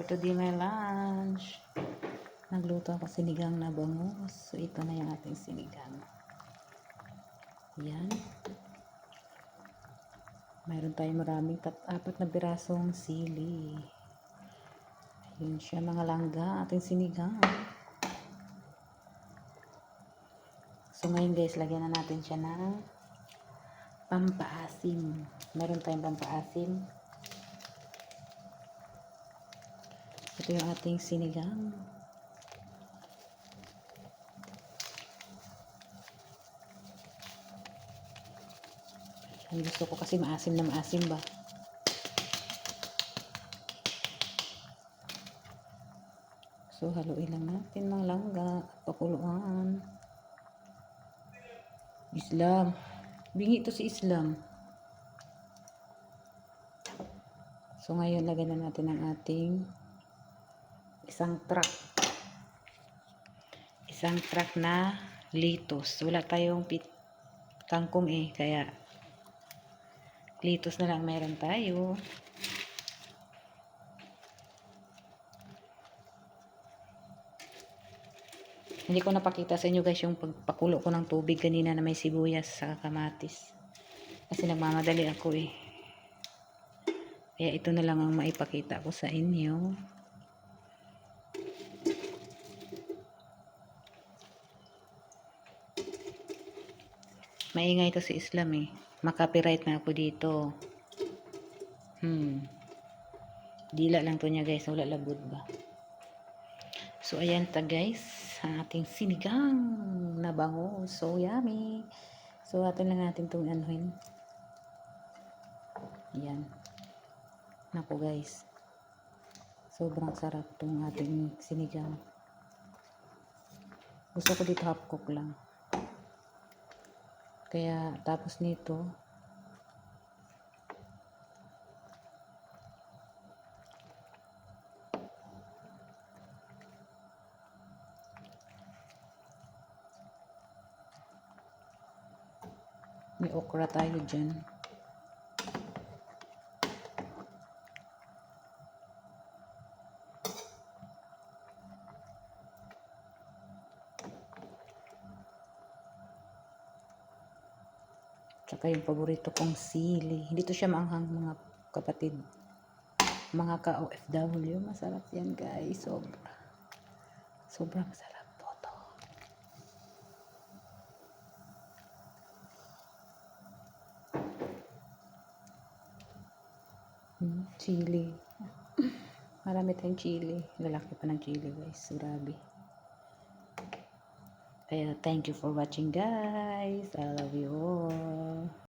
for today my lunch. Nagluto ako sinigang na bangus. So, ito na yung ating sinigang. Yan. Mayroon tayong maraming tat apat na birasong sili. Ayun siya mga langga, ating sinigang. So ngayon guys, lagyan na natin siya ng pampaasim. Meron tayong pampaasim. Ito yung ating sinigang. Ang gusto ko kasi maasim na maasim ba. So, haluin lang natin mga langga. Pakuluan. Islam. Bingi to si Islam. So, ngayon, lagyan na natin ang ating isang truck. Isang truck na litos. Wala tayong pit eh. Kaya, litos na lang meron tayo. Hindi ko napakita sa inyo guys yung pagpakulo ko ng tubig kanina na may sibuyas sa kamatis. Kasi nagmamadali ako eh. Kaya ito na lang ang maipakita ko sa inyo. Maingay to si Islam eh. Makapiright na ako dito. Hmm. Dila lang to niya guys. Wala labod ba? So, ayan ta guys. Ang ating sinigang na bango. So, yummy. So, atin lang natin itong anuhin. Ayan. Naku guys. Sobrang sarap itong ating sinigang. Gusto ko dito half cook lang. Kaya, tapos nito, may okra tayo dyan. Tsaka yung paborito kong sili. Hindi to siya maanghang mga kapatid. Mga ka-OFW. Masarap yan guys. Sobra. Sobrang masarap po to. Hmm, chili. Marami tayong chili. Lalaki pa ng chili guys. Grabe. Thank you for watching guys. I love you all.